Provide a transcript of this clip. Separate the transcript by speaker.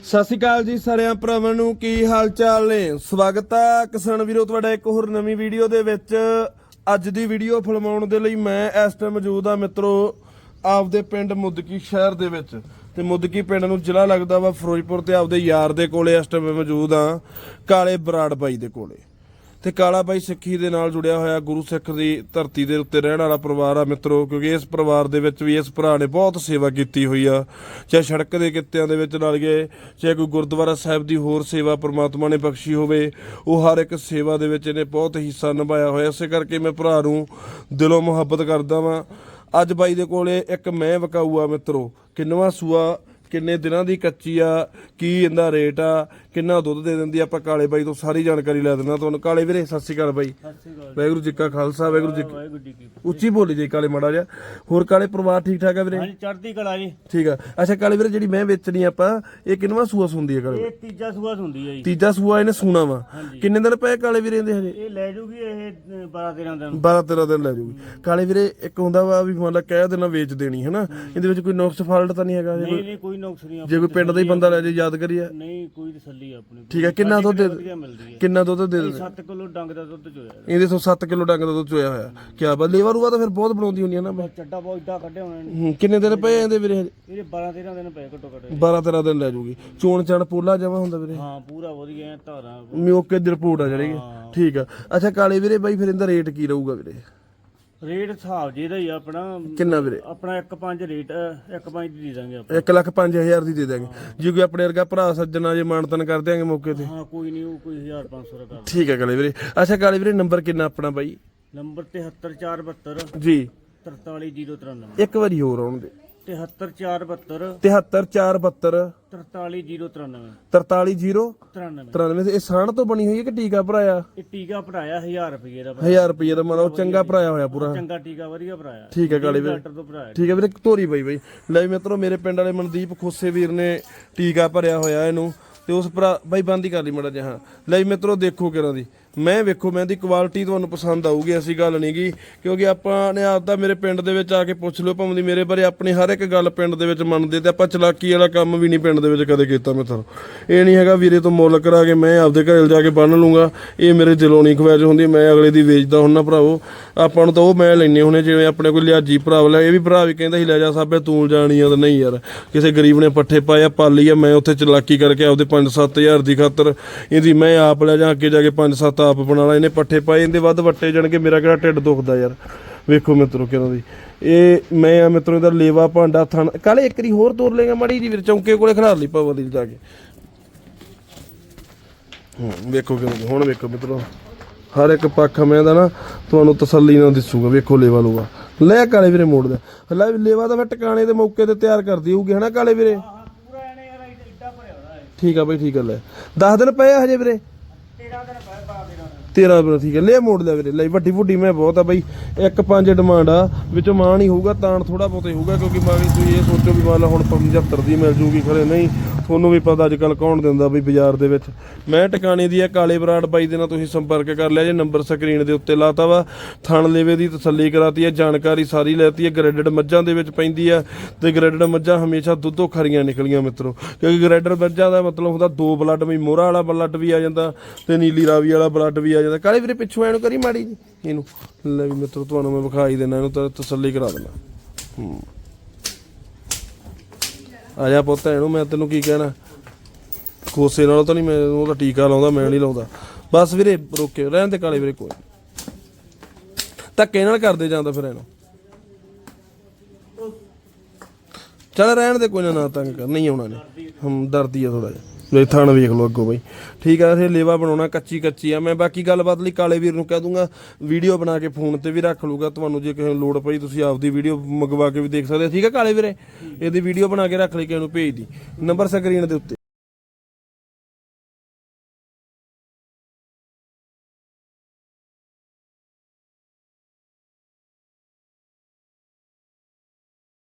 Speaker 1: ਸਤਿ ਸ਼੍ਰੀ ਅਕਾਲ ਜੀ ਸਾਰਿਆਂ ਭਰਾਵਾਂ ਨੂੰ, ਕੀ ਹਾਲ ਚਾਲ ਨੇ? ਸਵਾਗਤ ਆ ਕਿਸਾਨ ਵੀਰੋ, ਤੁਹਾਡਾ ਇੱਕ ਹੋਰ ਨਵੀਂ ਵੀਡੀਓ ਦੇ ਵਿੱਚ। ਅੱਜ ਦੀ ਵੀਡੀਓ ਫਿਲਮਾਉਣ ਦੇ ਲਈ ਮੈਂ ਇਸ ਟਾਈਮ ਮੌਜੂਦ ਆ ਮਿੱਤਰੋ, ਆਪਦੇ ਪਿੰਡ ਮੁੱਦਕੀ ਸ਼ਹਿਰ ਦੇ ਵਿੱਚ। ਤੇ ਮੁੱਦਕੀ ਪਿੰਡ ਨੂੰ ਜ਼ਿਲ੍ਹਾ ਲੱਗਦਾ ਵਾ ਫਿਰੋਜ਼ਪੁਰ ਤੇ ਆਪਦੇ ਯਾਰ ਦੇ ਕੋਲੇ ਇਸ ਟਾਈਮ ਮੌਜੂਦ ਆ, ਕਾਲੇ ਬਰਾੜ ਬਾਈ ਦੇ ਕੋਲੇ। ਤੇ ਕਾਲਾ ਬਾਈ ਸਿੱਖੀ ਦੇ ਨਾਲ ਜੁੜਿਆ ਹੋਇਆ ਗੁਰੂ ਸਿੱਖ ਦੀ ਧਰਤੀ ਦੇ ਉੱਤੇ ਰਹਿਣ ਵਾਲਾ ਪਰਿਵਾਰ ਆ ਮਿੱਤਰੋ, ਕਿਉਂਕਿ ਇਸ ਪਰਿਵਾਰ ਦੇ ਵਿੱਚ ਵੀ ਇਸ ਭਰਾ ਨੇ ਬਹੁਤ ਸੇਵਾ ਕੀਤੀ ਹੋਈ ਆ। ਚਾਹੇ ਸੜਕ ਦੇ ਕਿੱਤਿਆਂ ਦੇ ਵਿੱਚ ਲੜ ਗਏ, ਚਾਹੇ ਕੋਈ ਗੁਰਦੁਆਰਾ ਸਾਹਿਬ ਦੀ ਹੋਰ ਸੇਵਾ ਪ੍ਰਮਾਤਮਾ ਨੇ ਬਖਸ਼ੀ ਹੋਵੇ, ਉਹ ਹਰ ਇੱਕ ਸੇਵਾ ਦੇ ਵਿੱਚ ਇਹਨੇ ਬਹੁਤ ਹਿੱਸਾ ਨਿਭਾਇਆ ਹੋਇਆ। ਇਸੇ ਕਰਕੇ ਮੈਂ ਭਰਾ ਨੂੰ ਦਿਲੋਂ ਮੁਹੱਬਤ ਕਰਦਾ ਵਾਂ। ਅੱਜ ਬਾਈ ਦੇ ਕੋਲੇ ਇੱਕ ਮੈਂ ਵਕਾਊ ਆ ਮਿੱਤਰੋ, ਕਿੰਨਵਾ ਸੂਆ ਕਿੰਨੇ ਦਿਨਾਂ ਦੀ ਕੱਚੀ ਆ ਕੀ ਇਹਦਾ ਰੇਟ ਆ ਕਿੰਨਾ ਦੁੱਧ ਦੇ ਦਿੰਦੀ ਆ ਆਪਾਂ ਕਾਲੇ ਬਾਈ ਤੋਂ ਸਾਰੀ ਜਾਣਕਾਰੀ ਲੈ ਦਿੰਦਾ ਤੁਹਾਨੂੰ। ਕਾਲੇ ਵੀਰੇ ਸਤਿ ਸ਼੍ਰੀ ਅਕਾਲ ਬਾਈ। ਵਾਹਿਗੁਰੂ ਜੀ ਕਾ ਖਾਲਸਾ ਵਾਹਿਗੁਰੂ ਜੀ ਕੀ-
Speaker 2: ਵਾਹਿਗੁਰੂ ਜੀ ਕੀ
Speaker 1: ਉੱਚੀ ਬੋਲੀ ਜੀ ਕਾਲੇ ਮਾੜਾ ਜਿਹਾ। ਹੋਰ ਕਾਲੇ ਪਰਿਵਾਰ ਠੀਕ ਠਾਕ ਆ ਵੀਰੇ?
Speaker 2: ਹਾਂਜੀ ਚੜ੍ਹਦੀ ਕਲਾ ਜੀ।
Speaker 1: ਠੀਕ ਆ। ਅੱਛਾ ਕਾਲੇ ਵੀਰੇ ਜਿਹੜੀ ਮੈਂ ਵੇਚਣੀ ਆ ਆਪਾਂ ਇਹ ਕਿੰਨਵਾ ਸੂਆ ਸੁੰਦੀ ਆ ਕਾਲੇ
Speaker 2: ਇਹ ਤੀਜਾ ਸੂਆ ਹੁੰਦੀ ਹੈ ਜੀ।
Speaker 1: ਤੀਜਾ ਸੂਆ ਇਹਨੇ ਸੂਣਾ ਵਾ। ਕਿੰਨੇ ਦਿਨ ਪਏ ਕਾਲੇ ਵੀਰੇ ਦੇ ਹਜੇ?
Speaker 2: ਇਹ ਲੈ ਜੂਗੀ ਇਹ 12 13 ਦਿਨ।
Speaker 1: 12 13 ਦਿਨ ਲੈ ਜੂਗੀ। ਕਾਲੇ ਵੀਰੇ ਇੱਕ ਹੁੰਦਾ ਵਾ ਵੀ ਮੰਨ ਲਾ ਕਹਿ ਦੇਣਾ ਵੇਚ ਦੇਣੀ ਹੈਨਾ? ਇਹਦੇ ਵਿੱਚ ਕੋਈ ਨੁਕਸ ਫਾਲਟ ਤਾਂ ਨਹੀਂ ਹੈਗਾ? ਜੇ
Speaker 2: ਨਹੀਂ
Speaker 1: ਕੋਈ-
Speaker 2: ਨਹੀਂ ਕੋਈ ਨਹੀਂ
Speaker 1: ਜੇ ਕੋਈ ਪਿੰਡ ਦਾ ਹੀ ਬੰਦਾ ਲੈ ਜੇ ਯਾਦ ਕਰੀਏ।
Speaker 2: ਨਹੀਂ ਕੋਈ ਤਸੱਲੀ ਆਪਣੀ।
Speaker 1: ਠੀਕ ਹੈ ਕਿੰਨਾ ਦੁੱਧ ਦੇ
Speaker 2: ਵਧੀਆ ਮਿਲਦੀ ਹੈ।
Speaker 1: ਕਿੰਨਾ ਦੁੱਧ ਦੇ ਦੇ
Speaker 2: 7 ਕਿਲੋ ਡੰਗ ਦਾ ਦੁੱਧ ਚੋਇਆ
Speaker 1: ਇਹਦੇ ਤੋਂ 7 ਕਿਲੋ ਡੰਗ ਦਾ ਦੁੱਧ ਚੋਇਆ ਹੋਇਆ। ਕੀ ਬਾ ਲੇਵਰ ਰੂਆ ਤਾਂ ਫਿਰ ਬਹੁਤ ਬਣਾਉਂਦੀ ਹੁੰਦੀ ਆ ਨਾ
Speaker 2: ਚੱਡਾ ਬਹੁਤ ਇੱਡਾ ਕੱਢਿਆ ਹੋਣਾ ਨੇ
Speaker 1: ਹੂੰ, ਕਿੰਨੇ ਦਿਨ ਪਏ ਇਹਦੇ ਵੀਰੇ?
Speaker 2: ਇਹਦੇ 12 13 ਦਿਨ ਪਏ ਘੱਟੋ ਘੱਟ।
Speaker 1: 12 13 ਦਿਨ ਲੈ ਜੂਗੀ। ਚੋਣ ਚਣ ਪੋਲਾ ਜਮਾ ਹੁੰਦਾ ਵੀਰੇ।
Speaker 2: ਹਾਂ ਪੂਰਾ ਵਧੀਆ ਐਂ ਧਾਰਾਂ।
Speaker 1: ਮਿਓਕੇ ਦੀ ਰਿਪੋਰਟ ਆ ਜਿਹੜੀ। ਠੀਕ ਆ। ਅੱਛਾ ਕਾਲੇ ਵੀਰੇ ਬਾਈ ਫਿਰ ਇਹਦਾ ਰੇਟ ਕੀ ਰਹੂਗਾ ਵੀਰੇ?
Speaker 2: ਰੇਟ ਹਿਸਾਬ ਜਿਹਦਾ ਹੀ ਆ ਆਪਣਾ
Speaker 1: ਕਿੰਨਾ ਵੀਰੇ?
Speaker 2: ਆਪਣਾ 1.5 ਰੇਟ 1.5 ਦੀ ਦੇ ਦਾਂਗੇ ਆਪਾਂ।
Speaker 1: 1 ਲੱਖ 5000 ਦੀ ਦੇ ਦਾਂਗੇ। ਜੇ ਕੋਈ ਆਪਣੇ ਵਰਗਾ ਭਰਾ ਸੱਜਣਾ ਜੇ ਮਾਨਤਨ ਕਰ ਦਿਆਂਗੇ ਮੌਕੇ ਤੇ।
Speaker 2: ਹਾਂ ਕੋਈ ਨਹੀਂ ਉਹ ਕੋਈ 1500 ਦਾ ਕਰ
Speaker 1: ਠੀਕ ਹੈ ਕਾਲੇ ਵੀਰੇ। ਅੱਛਾ ਕਾਲੇ ਵੀਰੇ ਨੰਬਰ ਕਿੰਨਾ ਆਪਣਾ ਬਾਈ?
Speaker 2: ਨੰਬਰ 73472
Speaker 1: ਜੀ।
Speaker 2: 43093
Speaker 1: ਇੱਕ ਵਾਰੀ ਹੋਰ ਆਉਣ ਦੇ
Speaker 2: 73472
Speaker 1: 73472
Speaker 2: 43093
Speaker 1: 430
Speaker 2: 93
Speaker 1: 93 ਇਹ ਸਾਣ ਤੋਂ ਬਣੀ ਹੋਈ ਹੈ ਕਿ ਟੀਕਾ ਭਰਾਇਆ?
Speaker 2: ਇਹ ਟੀਕਾ ਭਰਾਇਆ 1000 ਰੁਪਏ ਦਾ
Speaker 1: 1000 ਰੁਪਏ ਦਾ ਮਤਲਬ ਚੰਗਾ ਭਰਾਇਆ ਹੋਇਆ ਪੂਰਾ।
Speaker 2: ਚੰਗਾ ਟੀਕਾ ਵਧੀਆ ਭਰਾਇਆ।
Speaker 1: ਠੀਕ ਹੈ ਕਾਲੇ ਵੀਰੇ।
Speaker 2: ਡਾਕਟਰ ਤੋਂ ਭਰਾਇਆ
Speaker 1: ਠੀਕ ਹੈ ਵੀਰੇ ਧੋਰੀ ਬਾਈ ਬਾਈ। ਲੈ ਵੀ ਮਿੱਤਰੋ ਮੇਰੇ ਪਿੰਡ ਵਾਲੇ ਮਨਦੀਪ ਖੋਸੇ ਵੀਰ ਨੇ ਟੀਕਾ ਭਰਿਆ ਹੋਇਆ ਇਹਨੂੰ। ਤੇ ਉਸ ਭਰਾ ਬਾਈ ਬੰਦ ਹੀ ਕਰ ਲਈ ਮੜਾ ਜਿਹਾ। ਲੈ ਮਿੱਤਰੋ ਦੇਖੋ ਕਿਰਾਂ ਦੀ। ਮੈਂ ਵੇਖੋ, ਮੈਂ ਦੀ ਕੁਆਲਿਟੀ ਤੁਹਾਨੂੰ ਪਸੰਦ ਆਊਗੀ, ਐਸੀ ਗੱਲ ਨਹੀਂ ਨਹੀਂਗੀ ਕਿਉਂਕਿ ਆਪਾਂ ਨੇ ਆਪ ਤਾਂ ਮੇਰੇ ਪਿੰਡ ਦੇ ਵਿੱਚ ਆ ਕੇ ਪੁੱਛ ਲਿਓ, ਭਾਵੇਂ ਦੀ ਮੇਰੇ ਬਾਰੇ ਆਪਣੀ ਹਰ ਇੱਕ ਗੱਲ ਪਿੰਡ ਦੇ ਵਿੱਚ ਮੰਨਦੇ ਤੇ ਆਪਾਂ ਚਲਾਕੀ ਵਾਲਾ ਕੰਮ ਵੀ ਨਹੀਂ ਪਿੰਡ ਦੇ ਵਿੱਚ ਕਦੇ ਕੀਤਾ ਮੈਂ ਤੁਹਾਨੂੰ। ਇਹ ਨਹੀਂ ਹੈਗਾ ਵੀਰੇ ਤੋਂ ਮੁੱਲ ਕਰਾ ਕੇ ਮੈਂ ਆਪਦੇ ਘਰੇ ਜਾ ਕੇ ਬੰਨ ਲੂੰਗਾ, ਇਹ ਮੇਰੇ ਦਿਲੋਂ ਨਹੀਂ ਖਵਾਜ ਹੁੰਦੀ, ਮੈਂ ਅਗਲੇ ਦੀ ਵੇਚਦਾ ਹੁੰਨਾ ਭਰਾਵੋ। ਆਪਾਂ ਨੂੰ ਤਾਂ ਉਹ ਮੈਂ ਲੈਣੇ ਹੁੰਨੇ ਜਿਵੇਂ ਆਪਣੇ ਕੋਈ ਲਿਆਜੀ ਭਰਾ ਵਾਲਾ, ਇਹ ਵੀ ਭਰਾ ਵੀ ਕਹਿੰਦਾ ਸੀ, ਲੈ ਜਾ ਸਾਬੇ, ਤੂੰ ਜਾਣੀ ਆ ਤਾਂ ਨਹੀਂ ਯਾਰ, ਕਿਸੇ ਗਰੀਬ ਨੇ ਪੱਠੇ ਪਾਇਆ ਪਾਲੀ ਆ, ਮੈਂ ਉੱਥੇ ਚਲਾਕੀ ਕਰਕੇ ਆਪਦੇ 5-7000 ਦੀ ਖਾਤਰ ਇਹਦੀ ਮੈਂ ਆਪ ਲੈ ਜਾ, ਅੱਗੇ ਜਾ ਕੇ 5-7 ਆਪ ਬਣਾ ਲਾ ਇਹਨੇ ਪੱਠੇ ਪਾਏ ਇਹਦੇ ਵੱਧ ਵੱਟੇ ਜਾਣਗੇ ਮੇਰਾ ਕਿਹੜਾ ਢਿੱਡ ਦੁਖਦਾ ਯਾਰ। ਵੇਖੋ ਮਿੱਤਰੋ ਕਿਹਨਾਂ ਦੀ। ਇਹ ਮੈਂ ਆ ਮਿੱਤਰੋ ਇਹਦਾ ਲੇਵਾ ਭਾਂਡਾ ਥਣ ਕਾਲੇ ਇੱਕ ਵਾਰੀ ਹੋਰ ਤੋਰ ਲੇਗਾ ਮਾੜੀ ਜੀ ਵੀਰ ਚੌਂਕੇ ਕੋਲੇ ਖਿਲਾਰ ਲਈ ਪਵਾ ਦੀ ਜਾ ਕੇ। ਹੂੰ ਵੇਖੋ ਦੀ, ਹੁਣ ਵੇਖੋ ਮਿੱਤਰੋ। ਹਰ ਇੱਕ ਪੱਖ ਮੈਂ ਦਾ ਨਾ ਤੁਹਾਨੂੰ ਤਸੱਲੀ ਨਾਲ ਦਿਸੂਗਾ ਵੇਖੋ ਲੇਵਾ ਲੂਗਾ ਲੈ ਕਾਲੇ ਵੀਰੇ ਮੋੜ ਦਾ। ਲੈ ਲੇਵਾ ਤਾਂ ਮੈਂ ਟਿਕਾਣੇ ਦੇ ਮੌਕੇ ਤੇ ਤਿਆਰ ਕਰਦੀ ਹੋਊਗੀ ਹਨਾ ਕਾਲੇ ਵੀਰੇ? ਠੀਕ ਆ ਬਈ ਠੀਕ ਆ ਲੈ। 10 ਦਿਨ ਪਏ ਹਜੇ ਵੀਰੇ?
Speaker 2: 13 ਦਿਨ ਪਏ 12 ਦਿਨ
Speaker 1: 13 ਦਿਨ ਠੀਕ ਹੈ। ਲੈ ਮੋੜ ਲਿਆ ਵੀਰੇ, ਲੈ ਵੱਡੀ ਵੱਡੀ ਮੈਂ ਬਹੁਤ ਆ ਬਈ। ਇੱਕ ਪੰਜ ਡਿਮਾਂਡ ਆ, ਵਿੱਚੋਂ ਮਾਣ ਹੀ ਹੋਊਗਾ, ਤਾਣ ਥੋੜਾ ਬਹੁਤ ਹੀ ਹੋਊਗਾ, ਕਿਉਂਕਿ ਮਾਣੀ ਤੁਸੀਂ ਇਹ ਸੋਚੋ ਵੀ ਮੰਨ ਲਾ ਹੁਣ 75 ਦੀ ਮਿਲ ਜੂਗੀ, ਖਰੇ ਨਹੀਂ। ਤੁਹਾਨੂੰ ਵੀ ਪਤਾ ਅੱਜ ਕੱਲ ਕੌਣ ਦਿੰਦਾ ਬਈ ਬਾਜ਼ਾਰ ਦੇ ਵਿੱਚ। ਮੈਂ ਟਿਕਾਣੇ ਦੀ ਆ ਕਾਲੇ ਬਰਾੜ ਬਾਈ ਦੇ ਨਾਲ ਤੁਸੀਂ ਸੰਪਰਕ ਕਰ ਲਿਆ ਜੇ, ਨੰਬਰ ਸਕਰੀਨ ਦੇ ਉੱਤੇ ਲਾਤਾ ਵਾ। ਥਣ ਲੇਵੇ ਦੀ ਤਸੱਲੀ ਕਰਾਤੀ ਹੈ, ਜਾਣਕਾਰੀ ਸਾਰੀ ਲੈਤੀ ਹੈ, ਗ੍ਰੈਡਡ ਮੱਝਾਂ ਦੇ ਵਿੱਚ ਪੈਂਦੀ ਆ ਤੇ ਗ੍ਰੈਡਡ ਮੱਝਾਂ ਹਮੇਸ਼ਾ ਦੁੱਧੋਂ ਖਰੀਆਂ ਨਿਕਲੀਆਂ ਮਿੱਤਰੋ। ਕਿਉਂਕਿ ਗ੍ਰੈਡਡ ਮੱਝਾਂ ਦਾ ਮਤਲਬ ਹੁੰਦਾ ਦੋ ਬਲੱਡ, ਵੀ ਮੋਹਰਾ ਵਾਲਾ ਬਲੱਡ ਵੀ ਆ ਜਾਂਦਾ ਤੇ ਨੀਲੀ ਰਾਵੀ ਵਾਲਾ ਬਲੱਡ ਵੀ ਆ ਜਾਂਦਾ। ਕਾਲੇ ਵੀਰੇ, ਪਿੱਛੋਂ ਐਨੂੰ ਕਰੀ ਮਾੜੀ ਜੀ। ਇਹਨੂੰ। ਲੈ ਵੀ ਮਿੱਤਰੋ, ਤੁਹਾਨੂੰ ਮੈਂ ਵਿਖਾਈ ਦੇਣਾ, ਇਹਨੂੰ ਤਾਂ ਤਸੱਲੀ ਕਰਾ ਦੇਣਾ। ਹੂੰ। ਆ ਜਾ ਪੁੱਤ, ਇਹਨੂੰ ਮੈਂ ਤੈਨੂੰ ਕੀ ਕਹਿਣਾ? ਕੋਸੇ ਨਾਲੋਂ ਤਾਂ ਨਹੀਂ ਮੈਂ ਉਹਦਾ ਟੀਕਾ ਲਾਉਂਦਾ, ਮੈਂ ਨਹੀਂ ਲਾਉਂਦਾ। ਬਸ ਵੀਰੇ ਰੋਕੇ ਰਹਿਣ ਦੇ ਕਾਲੇ ਵੀਰੇ, ਕੋਈ ਧੱਕੇ ਨਾਲ ਕਰਦੇ ਜਾਂਦਾ ਫਿਰ ਇਹਨੂੰ। ਚੱਲ ਰਹਿਣ ਦੇ, ਕੋਈ ਨਾ ਨਾ ਤੰਗ ਕਰ, ਨਹੀਂ ਆਉਣਾ ਨੇ ਹਮ ਦਰਦੀ ਆ ਥੋੜਾ ਜਿਹਾ। ਲੈ ਥਣ ਵੇਖ ਲਓ ਅੱਗੋਂ ਬਈ। ਠੀਕ ਆ ਇਹ ਲੇਵਾ ਬਣਾਉਣਾ, ਕੱਚੀ ਕੱਚੀ ਆ। ਮੈਂ ਬਾਕੀ ਗੱਲਬਾਤ ਲਈ ਕਾਲੇ ਵੀਰ ਨੂੰ ਕਹਿ ਦੂੰਗਾ, ਵੀਡੀਓ ਬਣਾ ਕੇ ਫੋਨ ਤੇ ਵੀ ਰੱਖ ਲੂਗਾ ਤੁਹਾਨੂੰ ਜੇ ਕਿਸੇ ਨੂੰ ਲੋੜ ਪਈ, ਤੁਸੀਂ ਆਪਦੀ ਵੀਡੀਓ ਮੰਗਵਾ ਕੇ ਵੀ ਦੇਖ ਸਕਦੇ ਹੋ। ਠੀਕ ਆ ਕਾਲੇ ਵੀਰੇ? ਇਹਦੀ ਵੀਡੀਓ ਬਣਾ ਕੇ ਰੱਖ ਲਈ ਕਿਸੇ ਨੂੰ ਭੇਜ ਦੀ। ਨੰਬਰ ਸਕਰੀਨ ਦੇ ਉੱਤੇ।